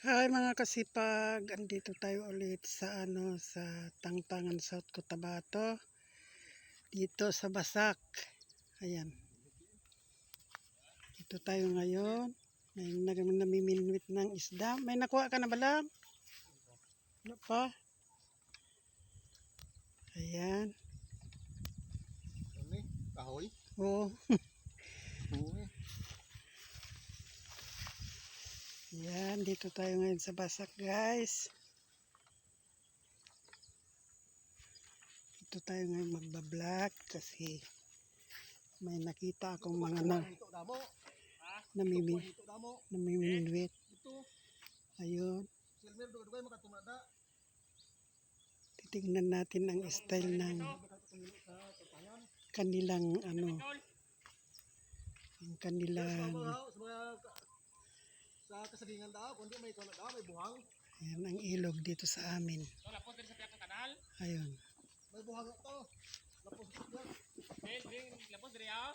Hi mga kasipag, andito tayo ulit sa ano sa Tangtangan South Cotabato. Dito sa Basak. Ayan. Dito tayo ngayon. May nag namiminwit ng isda. May nakuha ka na ba lang? Ano pa? Ayan. Ano eh? Kahoy? Oo Ayan, dito tayo ngayon sa Basak guys. Dito tayo ngayon magbablog kasi may nakita akong mga na, Ito damo. namimi, Ito damo. namiminwit. Ayun, titignan natin ang style ng kanilang ano, ang kanilang, Sa mga sa kasagingan daw, kundi may ikaw na daw, may buhang. ayan, ang ilog dito sa amin. Lapos din sa piyak ng kanal. Ayun. May buhang ito. Lapos ito yan. Then, then, lapos din ah.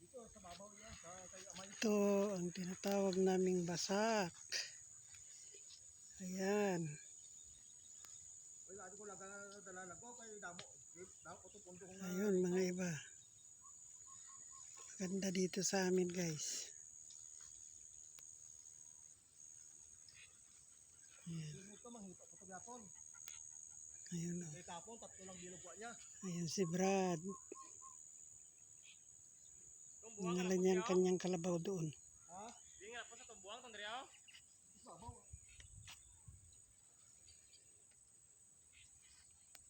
Dito sa babaw niya, sa kay amay. Ito ang tinatawag naming basak. Ayan. Ayun mga iba. Maganda dito sa amin guys. Ayan. Tagyapon. Ayun o. Kay tapon, tatlo lang bilog niya. Ayun si Brad. Nangala niya ang kanyang kalabaw doon. Ha? Di nga lapos sa itong buwang tong diriyo. Sa babaw. Ayun. May nagkaw.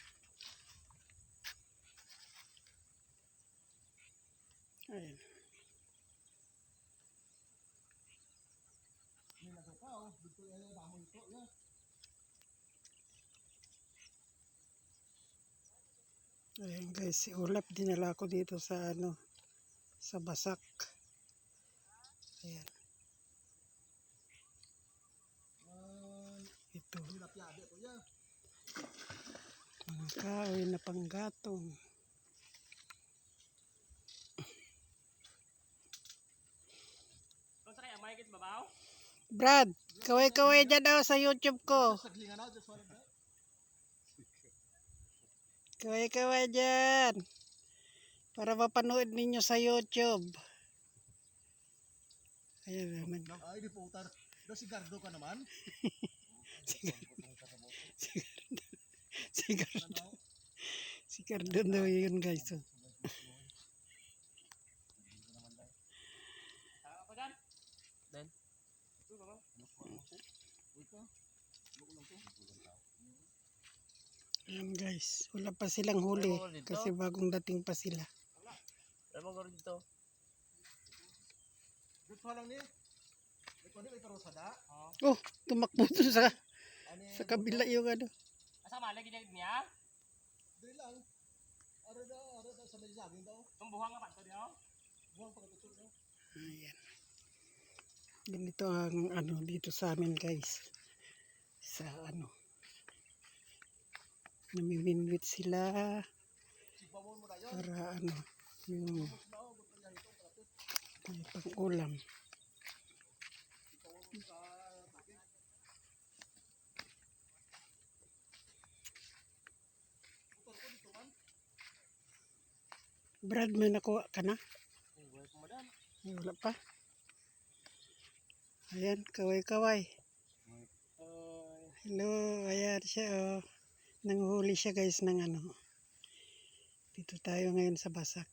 Dito yan yung damo ito. Yan. Ayun guys, si Ulap dinala ko dito sa ano, sa basak. Ayan. Ay, Ito. Mga kahoy na panggatong. Kung sa kay amay kit babaw. Brad, kaway-kaway dyan daw sa YouTube ko. Kaway-kaway dyan. Para mapanood ninyo sa YouTube. Ayun, nag Ay, di po utar. Do sigardo ka naman. Sigardo. Sigardo daw yun guys. Oh. Tama ko dyan. Then. Ito babaw. Ayan guys, wala pa silang huli kasi bagong dating pa sila. Alam mo garo dito. Pa lang ni. May kundi may karosa da. Oh, tumakbo dun sa, Ani, sa kabila yung ano. Asa malag gid niya? Dili lang. Ara da, ara da sa may saging daw. Itong buwang nga pa to diyo. Buwang pagkatutok daw. Ayan. Ganito ang ano dito sa amin guys. Sa ano. Namiminwit sila para ano yung may pang-ulam. Brad, may nakuha ka na? Ay, wala pa. Ayan, kaway-kaway. Hello, ayan siya oh. Nanguhuli siya guys ng ano. Dito tayo ngayon sa Basak.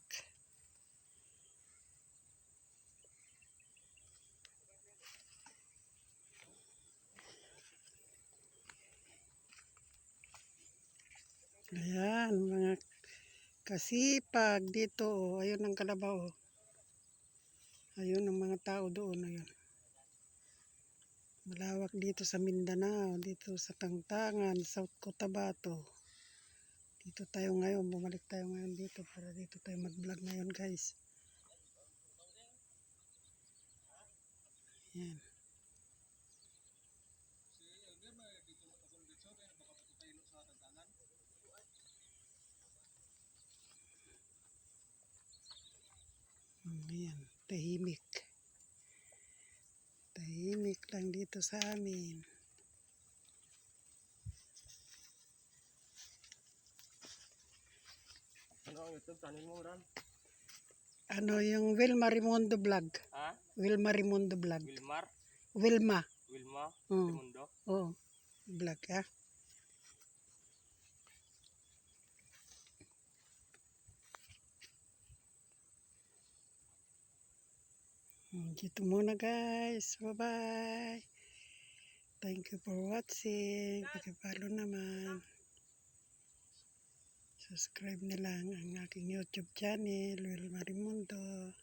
Ayan, mga kasipag dito oh. Ayun ang kalabaw oh. Ayun ang mga tao doon. Ayun. Malawak dito sa Mindanao, dito sa Tangtangan, South Cotabato. Dito tayo ngayon, bumalik tayo ngayon dito para dito tayo mag-vlog ngayon guys. Yan. Hmm, ayan, tahimik. Tahimik lang dito sa amin. Ano ang YouTube channel mo, Dan? Ano yung Wilma Rimondo vlog? Ha? Wilma Rimondo vlog. Wilmar? Wilma. Wilma? Oh, Mundo? oh. Vlog ha. Dito muna guys. Bye-bye. Thank you for watching. Pakipalo naman. Subscribe na lang ang aking YouTube channel, Wilma Raimundo.